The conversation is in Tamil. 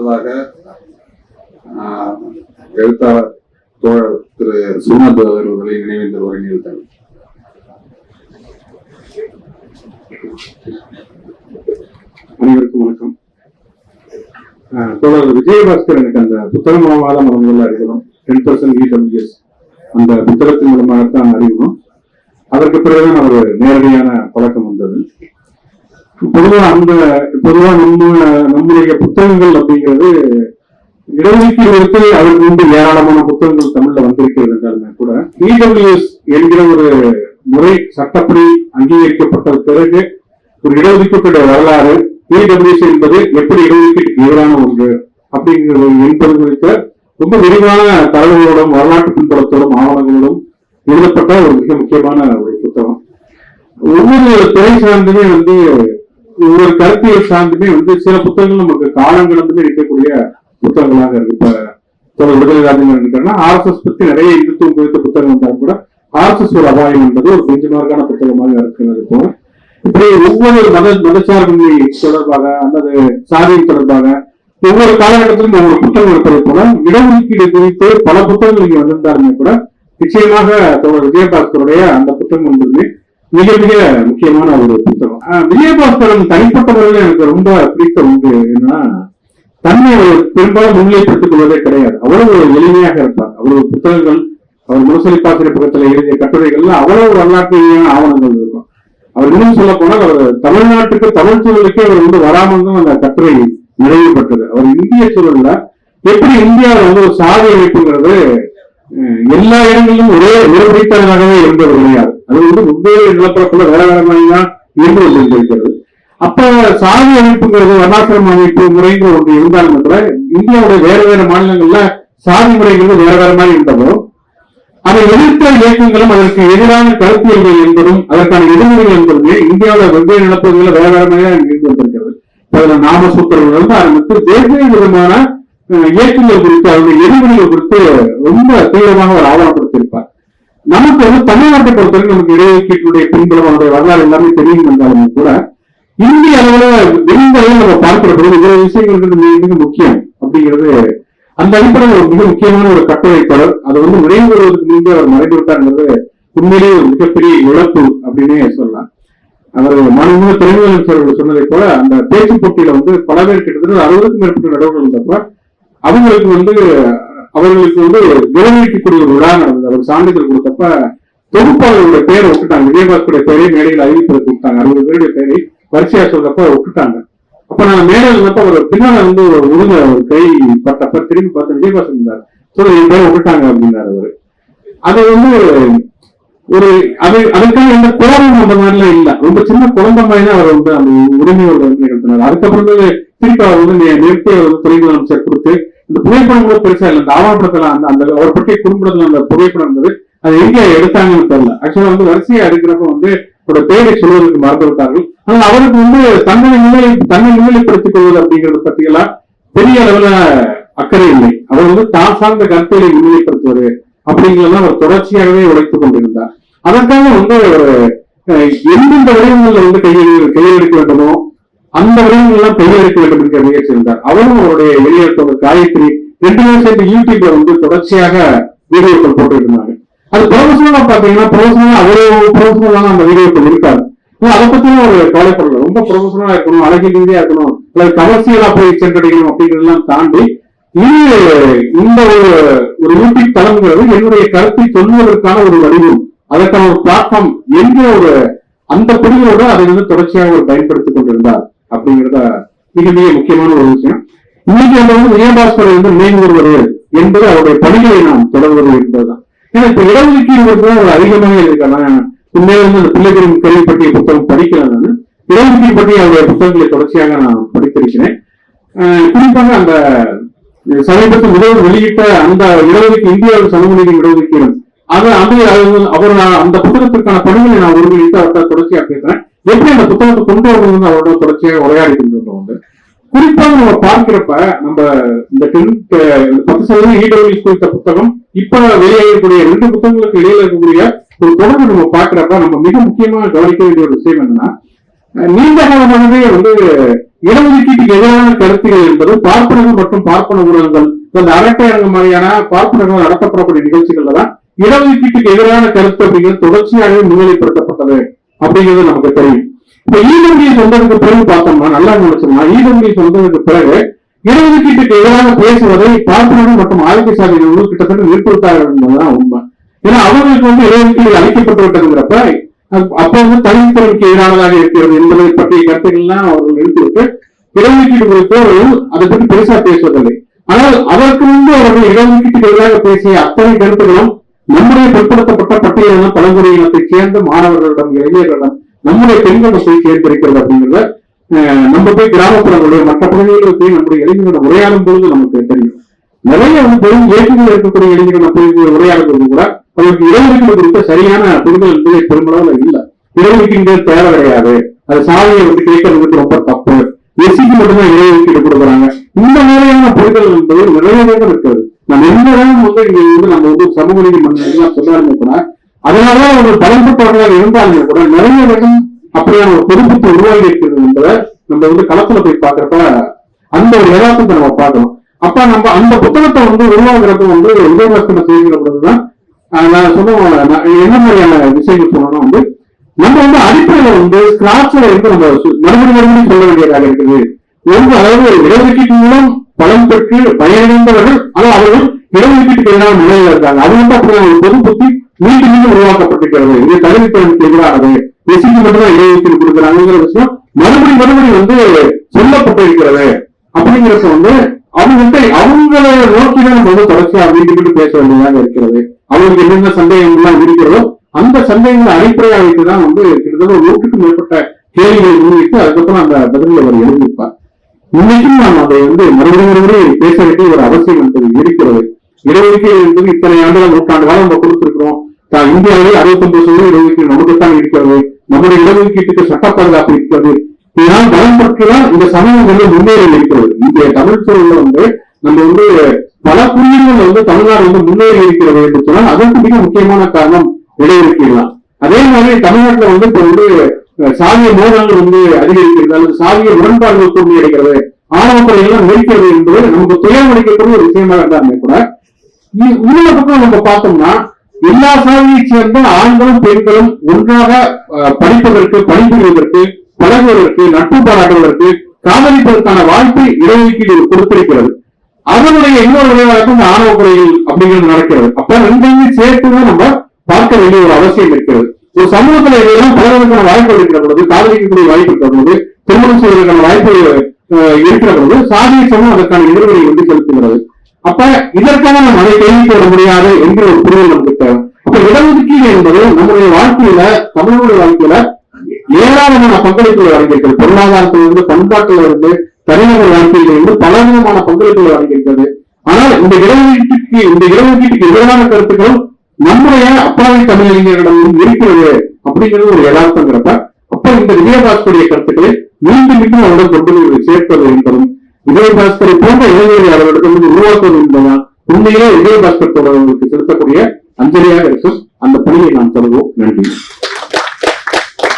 அடுத்ததாக எழுத்தாளர் தோழர் திரு சுமத் அவர்களை நினைவேந்தல் உரை நிறுத்தல் அனைவருக்கும் வணக்கம். அஹ் தோழர் விஜயபாஸ்கர் எனக்கு அந்த புத்தகமாவாத மரங்கள் அறிமுகம் டென் பர்சன்ட் இடபிள்யூஎஸ் அந்த புத்தகத்தின் மூலமாகத்தான் அறிமுகம் அதற்கு பிறகுதான் அவர் நேரடியான பழக்கம் வந்தது. பொதுவா அந்த பொதுவா நம்ம நம்முடைய புத்தகங்கள் அப்படிங்கிறது இடஒதுக்கீடு அதற்கு முன்பு ஏராளமான புத்தகங்கள் தமிழ்ல வந்திருக்கிறது என்றாலுமே கூட. இடபிள்யூஎஸ் என்கிற ஒரு முறை சட்டப்படி அங்கீகரிக்கப்பட்ட பிறகு ஒரு இடஒதுக்கீட்டுடைய வரலாறு இடபிள்யூஎஸ் என்பது எப்படி இடஒதுக்கீட்டுக்கு எதிரான ஒன்று அப்படிங்கிறது என்பது குறித்த ரொம்ப விரிவான தரவுகளோடும் வரலாற்று பின்புலத்தோடும் ஆவணங்களோடும் எழுதப்பட்ட ஒரு மிக முக்கியமான ஒரு புத்தகம். ஒவ்வொரு துறை சார்ந்துமே வந்து ஒரு கருத்தியல் சார்ந்துமே வந்து சில புத்தகங்கள் நமக்கு காலம் கடந்துமே இருக்கக்கூடிய புத்தகங்களாக இருக்கு. இப்ப தொடர் விடுதலை ராஜேந்திரன் இருக்காருன்னா ஆர்எஸ்எஸ் பத்தி நிறைய இந்துத்துவம் குறித்த புத்தகம் வந்தாலும் கூட ஆர்எஸ்எஸ் ஒரு அபாயம் என்பது ஒரு பெஞ்சுமார்க்கான புத்தகமாக இருக்கிறது போல. இப்படி ஒவ்வொரு மத மதச்சார்பின்மை தொடர்பாக அல்லது சாதியம் தொடர்பாக ஒவ்வொரு காலகட்டத்திலும் ஒவ்வொரு புத்தகம் இருப்பதை போல இடஒதுக்கீடு குறித்து பல புத்தகங்கள் இங்கே வந்திருந்தாலுமே கூட நிச்சயமாக தோழர் விஜயபாஸ்கருடைய அந்த புத்தகம் என்பது மிக மிக முக்கியமான ஒரு புத்தகம். ஆஹ் விஜயபாஸ்கரன் தனிப்பட்ட முறையில் எனக்கு ரொம்ப பிடித்த ஒன்று என்னன்னா தன்னை அவர் பெரும்பாலும் முன்னிலைப்படுத்திக் கொள்வதே கிடையாது. அவ்வளவு எளிமையாக இருப்பார். அவ்வளவு புத்தகங்கள் அவர் முரசொலி பாசிரிய பக்கத்துல எழுதிய கட்டுரைகள்ல அவ்வளவு வரலாற்று ஆவணங்கள் இருக்கும். அவர் இன்னும் சொல்ல போனால் அவர் தமிழ்நாட்டுக்கு தமிழ் சூழலுக்கே அவர் வந்து வராமல் அந்த கட்டுரை நிறைவுபட்டது. அவர் இந்திய சூழல்ல எப்படி இந்தியாவில் வந்து ஒரு சாதி அமைப்புங்கிறது எல்லா இடங்களிலும் ஒரே ஒருபடித்தனமாகவே இருந்தது கிடையாது அது வந்து உண்மையிலே நிலப்பரப்புல வேற வேற மாதிரி தான் இருந்து கொண்டிருக்கிறது. அப்ப சாதி அமைப்புங்கிறது வர்ணாசிரம அமைப்பு முறைங்கிற ஒன்று இருந்தாலும் கூட இந்தியாவுடைய வேற வேற மாநிலங்கள்ல சாதி முறைங்கிறது வேற வேற மாதிரி இருந்ததோ அதை எதிர்த்த இயக்கங்களும் அதற்கு எதிரான கருத்தியல்கள் என்பதும் அதற்கான எதிர்மறைகள் என்பதுமே இந்தியாவில் வெவ்வேறு நிலப்பகுதிகளில் வேற வேற மாதிரியாக இருந்து வந்திருக்கிறது அதுல நாமசூத்திரங்கள் இருந்து ஆரம்பித்து வெவ்வேறு விதமான இயக்கங்கள் குறித்து அவருடைய எதிர்மொழிகள் குறித்து ரொம்ப தீவிரமாக ஒரு ஆவணப்படுத்த நமக்கு வந்து தமிழ்நாட்டை பொறுத்தவரை நமக்கு இடஒதுக்கீட்டுடைய பின்புலம் அவருடைய வரலாறு எல்லாமே தெரியும் என்றாலுமே கூட இந்திய அளவுல வெளிந்தளவில் நம்ம பார்க்கிற பொழுது இவ்வளவு விஷயங்கள் வந்து மிக மிக முக்கியம் அப்படிங்கிறது அந்த அடிப்படையில் ஒரு மிக முக்கியமான ஒரு கட்டுரை அதை வந்து நிறைவு வருவதற்கு முன்பே அவர் மறைந்து உண்மையிலேயே ஒரு மிகப்பெரிய இழப்பு அப்படின்னே சொல்லலாம். அவர் மாநில துறைமுகம் அவர்கள் சொன்னதை போல அந்த பேச்சு போட்டியில வந்து பல பேர் கிட்டத்தட்ட அறுபதுக்கும் மேற்பட்ட நடவடிக்கை இருந்தப்ப அவங்களுக்கு வந்து அவர்களுக்கு வந்து விளைவிக்கக்கூடிய ஒரு விழா நடந்தது அவர் சான்றிதழ் கொடுத்தப்ப தொகுப்பாளர்களுடைய பேரை விட்டுட்டாங்க விஜயபாஸ்கருடைய பேரை மேடையில் அறிவிப்பதற்கு கொடுத்தாங்க. அறுபது பேருடைய பேரை வரிசையா சொல்றப்ப விட்டுட்டாங்க அப்ப நான் மேடையில் இருந்தப்ப அவர் பின்னால வந்து ஒரு உருங்க ஒரு கை பட்டப்ப திரும்பி பார்த்து விஜயபாஸ்கர் இருந்தார். சொல்ல என் பேரை விட்டுட்டாங்க அப்படின்னாரு அவரு. அது வந்து ஒரு அது அதுக்கான எந்த கோபம் அந்த மாதிரிலாம் இல்லை. ரொம்ப சின்ன குழந்தை மாதிரி அவர் வந்து அந்த உரிமையோட வந்து நிகழ்த்தினார். அதுக்கப்புறம் வந்து திருப்பி அவர் வந்து நி- அவர் வந்து துறை அமைச்சர் கொடுத்து இந்த புகைப்படம் கூட பெருசா இல்லை. இந்த ஆவணப்படத்துல அந்த அந்த அவர் பற்றிய குறும்படத்துல அந்த புகைப்படம் இருந்தது. அது எங்க எடுத்தாங்கன்னு தெரியல. ஆக்சுவலா வந்து வரிசையா எடுக்கிறப்ப வந்து அவரோட பேரை சொல்வதற்கு மறந்துவிட்டார்கள். ஆனால் அவருக்கு வந்து தன்னை நிலை தன்னை நிலைப்படுத்திக் கொள்வது அப்படிங்கிறது பத்தி எல்லாம் பெரிய அளவுல அக்கறை இல்லை. அவர் வந்து தான் சார்ந்த கருத்துக்களை முன்னிலைப்படுத்துவது அப்படிங்கிறதெல்லாம் அவர் தொடர்ச்சியாகவே உழைத்துக் கொண்டிருந்தார். அதற்காக வந்து எந்தெந்த வடிவங்களில் வந்து கையில் கையெழுக்க வேண்டுமோ அந்த வடிவங்கள் எல்லாம் கையெழுக்க வேண்டும் என்கிற முயற்சி இருந்தார். அவரும் அவருடைய வெளியேற்றவர் காயத்ரி ரெண்டு பேரும் சேர்ந்து யூடியூப்ல வந்து தொடர்ச்சியாக வீடியோக்கள் போட்டு இருந்தாங்க அது ப்ரொஃபஷனலா பாத்தீங்கன்னா ப்ரொஃபஷனலா அவ்வளவு ப்ரொஃபஷனலா அந்த வீடியோக்கள் இருக்காது. அதை பத்தியும் ஒரு கவலைப்படல. ரொம்ப ப்ரொஃபஷனலா இருக்கணும் அழகிய ரீதியா இருக்கணும் அல்லது கமர்சியலா போய் சென்றடையணும் அப்படிங்கிறதெல்லாம் தாண்டி இது இந்த ஒரு ஒரு யூடியூப் தளம்ங்கிறது என்னுடைய கருத்தை சொல்வதற்கான ஒரு வடிவம். அதற்கான ஒரு பிளாட்ஃபார்ம் என்கிற ஒரு அந்த புரிதலோட அதை வந்து தொடர்ச்சியாக ஒரு பயன்படுத்திக் கொண்டிருந்தார். அப்படிங்கிறத மிக மிக முக்கியமான ஒரு விஷயம். இன்னைக்கு அந்த வந்து விஜயபாஸ்கரை வந்து மேம்படுவது என்பது அவருடைய பணிகளை நாம் தொடர்வது என்பதுதான். ஏன்னா இப்ப இடஒதுக்கீடு தான் அதிகமாக இருக்கலாம் உண்மையில வந்து அந்த பிள்ளைகளின் கல்வி பற்றிய புத்தகம் படிக்கல நான். இடஒதுக்கீடு பற்றி அவருடைய புத்தகங்களை தொடர்ச்சியாக நான் படித்திருக்கிறேன். குறிப்பாக அந்த சமீபத்தில் முதல்வர் வெளியிட்ட அந்த இடஒதுக்கீடு இந்தியாவில் சமூக நீதி இடஒதுக்கீடு அது அது அவர் நான் அந்த புத்தகத்திற்கான பணிகளை நான் ஒருங்கிணைத்து அவர்கிட்ட தொடர்ச்சியாக பேசுறேன். எப்படி அந்த புத்தகத்தை கொண்டு வரணும்னு அவரோட தொடர்ச்சியாக உரையாடி வந்து குறிப்பாக நம்ம பார்க்கிறப்ப நம்ம இந்த டென்த் பத்து சதவீதம் இடஒதுக்கீடு குறித்த புத்தகம் இப்ப வெளியாகக்கூடிய ரெண்டு புத்தகங்களுக்கு இடையில இருக்கக்கூடிய ஒரு தொடர்பு நம்ம பார்க்கிறப்ப நம்ம மிக முக்கியமா கவனிக்க வேண்டிய ஒரு விஷயம் என்னன்னா நீண்ட காலமாகவே வந்து இடஒதுக்கீட்டுக்கு எதிரான கருத்துகள் என்பது பார்ப்பனர்கள் மற்றும் பார்ப்பன ஊடகங்கள் இந்த அரட்டையரங்கு மாதிரியான பார்ப்பனர்கள் நடத்தப்படக்கூடிய நிகழ்ச்சிகள்ல தான் இடஒதுக்கீட்டுக்கு எதிரான கருத்து அப்படிங்கிறது தொடர்ச்சியாகவே முன்னிலைப்படுத்தப்பட்டது. அப்படிங்கிறது நமக்கு தெரியும். இப்ப ஈதம்பியை சொல்றதுக்கு பிறகு பார்த்தோம்னா நல்லா நினைச்சோம்னா ஈதம்பியை சொல்றதுக்கு பிறகு இடஒதுக்கீட்டுக்கு எதிராக பேசுவதை பார்ப்பனர்கள் மற்றும் ஆதிக்க சாதிகள் கிட்டத்தட்ட நிறுத்திவிட்டார்கள் என்பதுதான் உண்மை. ஏன்னா அவர்களுக்கு வந்து இடஒதுக்கீடு அளிக்கப்பட்டு விட்டதுங்கிறப்ப அப்ப வந்து தனித்திறனுக்கு எதிரானதாக இருக்கிறது என்பதை பற்றிய கருத்துக்கள்லாம் அவர்கள் நிறுத்திவிட்டு இடஒதுக்கீடு குறித்து அவர்கள் அதை பற்றி பெருசா பேசுவதில்லை. ஆனால் அதற்கு முன்பு அவர்கள் இடஒதுக்கீட்டுக்கு எதிராக பேசிய அத்தனை கருத்துக்களும் நம்முடைய பிற்படுத்தப்பட்ட பட்டியலின இனத்தை சேர்ந்த மாணவர்களிடம் இளைஞர்களிடம் நம்முடைய பெண்களை போய் சேர்ந்திருக்கிறது அப்படிங்கிறத நம்ம போய் கிராமப்புறங்களுடைய மற்ற பகுதிகளில் போய் நம்முடைய இளைஞர்களிடம் உரையாடும் பொழுது நமக்கு தெரியும். நிறைய வந்து பெரும் ஏற்றுகள் இருக்கக்கூடிய இளைஞர்களை போய் உரையாடும் கூட அவருக்கு இடஒதுக்கீடு குறித்த சரியான புரிதல் என்பதை பெருமளவில் இல்ல. இடஒதுக்கீடு தேவை கிடையாது. அது சாலையை வந்து கேட்கறது ரொம்ப தப்பு. எஸ்சிக்கு மட்டும்தான் இடஒதுக்கீடு கொடுக்குறாங்க. இந்த மாதிரியான புரிதல் என்பது நிறைய பேர் இருக்கிறது நம்ம என்னதான் வந்து சமூக நீதி மன்றங்கள்லாம் எல்லாம் சொன்னாலுமே கூட அதனாலதான் ஒரு பலன்பட்டவர்களாக இருந்தாலுமே கூட நிறைய பேரும் அப்படியான ஒரு பொறுப்புக்கு உருவாகி இருக்கிறது என்பதை நம்ம வந்து களத்துல போய் பாக்குறப்ப அந்த ஒரு யதார்த்தத்தை நம்ம பார்க்கணும் அப்ப நம்ம அந்த புத்தகத்தை வந்து உருவாக்குறப்ப வந்து உதயவாசனை செய்கிற பொழுதுதான் ஆஹ் நான் சொன்ன என்ன மாதிரியான விஷயங்கள் சொன்னோம்னா வந்து நம்ம வந்து அடிப்படையில வந்து ஸ்கிராச்ல இருந்து நம்ம சு- மறுபடியும் மறுபடியும் சொல்ல வேண்டியதாக இருக்குது. ஒன்று அதாவது இடஒதுக்கீட்டு மூலம் பலன் பெற்று பயனடைந்தவர்கள் ஆனால் அவர்கள் இடஒதுக்கீட்டுக்கு எல்லாம் நிலையில இருக்காங்க. அது வந்து அப்படி பொது புத்தி மீண்டும் மீண்டும் உருவாக்கப்பட்டிருக்கிறது. இது தகுதித்திறனுக்கு எதிரானது. எசிக்கு மட்டும்தான் இடஒதுக்கீடு கொடுக்குறாங்கிற விஷயம் மறுபடியும் மறுபடி வந்து சொல்லப்பட்டிருக்கிறது. அப்படிங்கிறத வந்து அவங்கள்ட்ட அவங்கள நோக்கிதான் நம்ம வந்து தொடர்ச்சியா மீண்டும் பேச வேண்டியதாக இருக்கிறது. அவங்களுக்கு என்னென்ன சந்தேகங்கள் எல்லாம் இருக்கிறதோ அந்த சந்தேகங்களை அடிப்படையாக வைத்துதான் வந்து கிட்டத்தட்ட ஒரு நூற்றுக்கும் மேற்பட்ட கேள்விகளை முன்வைத்து அதுக்கப்புறம் அந்த பதிலில் அவர் எழுதியிருப்பார். இன்னைக்கும் நாம் அதை வந்து மறுபடியும் மறுபடியும் பேச வேண்டிய ஒரு அவசியம் இருக்கிறது இடஒதுக்கீடு என்பது இத்தனை ஆண்டுகள் நூற்றாண்டு காலம் நம்ம கொடுத்திருக்கிறோம். தான் இந்தியாவில் அறுபத்தொன்பது சதவீதம் இடஒதுக்கீடு நமக்குத்தான் இருக்கிறது. நம்முடைய இடஒதுக்கீட்டுக்கு சட்ட பாதுகாப்பு இருக்கிறது. இதனால் பலம் பற்றிதான் இந்த சமூகம் வந்து முன்னேறி இருக்கிறது. இந்திய தமிழ் சூழல்ல வந்து நம்ம வந்து பல குறியீடுகள் வந்து தமிழ்நாடு வந்து முன்னேறி இருக்கிறது என்று சொன்னால் அதற்கு மிக முக்கியமான காரணம் இடஒதுக்கீடு தான் அதே மாதிரி தமிழ்நாட்டுல வந்து இப்ப வந்து சாதிய மோதல்கள் வந்து அதிகரிக்கிறது அல்லது சாதிய முரண்பாடுகள் தோல்வி அடைகிறது ஆணவ எல்லாம் நெருக்கிறது என்பது நமக்கு துயரம் அளிக்கக்கூடிய ஒரு விஷயமாக இருந்தாலுமே கூட இன்னொரு பக்கம் நம்ம பார்த்தோம்னா எல்லா சாதியை சேர்ந்த ஆண்களும் பெண்களும் ஒன்றாக படிப்பதற்கு பணிபுரிவதற்கு பழகுவதற்கு நட்பு பாராட்டுவதற்கு காதலிப்பதற்கான வாய்ப்பை இடஒதுக்கீடு கொடுத்திருக்கிறது. அதனுடைய இன்னொரு விளைவாக இந்த ஆணவ குறைகள் அப்படிங்கிறது நடக்கிறது. அப்ப ரெண்டையும் சேர்த்துதான் நம்ம பார்க்க வேண்டிய ஒரு அவசியம் இருக்கிறது. ஒரு சமூகத்துல இதெல்லாம் பலவதற்கான வாய்ப்பு இருக்கிற பொழுது காதலிக்கக்கூடிய வாய்ப்பு இருக்கிற பொழுது திருமணம் செய்வதற்கான வாய்ப்பு அஹ், இருக்கிற பொழுது சாதிய சமூகம் அதற்கான எதிர்வினை வந்து செலுத்துகிறது. அப்ப இதற்காக நம்ம அதை கேள்வி போட முடியாது என்கிற ஒரு புரிதல் நமக்கு தேவை. அப்ப இடஒதுக்கீடு என்பது நம்முடைய வாழ்க்கையில தமிழனுடைய வாழ்க்கையில ஏராளமான பங்களிப்புகள் அடங்கியிருக்கிறது பொருளாதாரத்திலிருந்து பண்பாட்டில் இருந்து தனிநபர் வாழ்க்கையில இருந்து பல விதமான பங்களிப்புகள் அடங்கியிருக்கிறது ஆனால் இந்த இடஒதுக்கீட்டுக்கு இந்த இடஒதுக்கீட்டுக்கு எதிரான கருத்துக்களும் நம்முடைய அப்பாவி தமிழறிஞர்களிடம் இருக்கிறது அப்படிங்கிறது ஒரு யதார்த்தங்கிறப்ப அப்ப இந்த விஜயபாஸ்கருடைய கருத்துக்களை மீண்டும் மீண்டும் அவரிடம் கொண்டு சேர்ப்பது என்பதும் விஜயபாஸ்கரை போன்ற இளைஞர்களை வந்து உருவாக்குவது என்பதுதான் உண்மையிலே விஜயபாஸ்கர் தொடர்களுக்கு செலுத்தக்கூடிய அஞ்சலியாக இருக்கும். அந்த பணியை நாம் தொடர்வோம். நன்றி.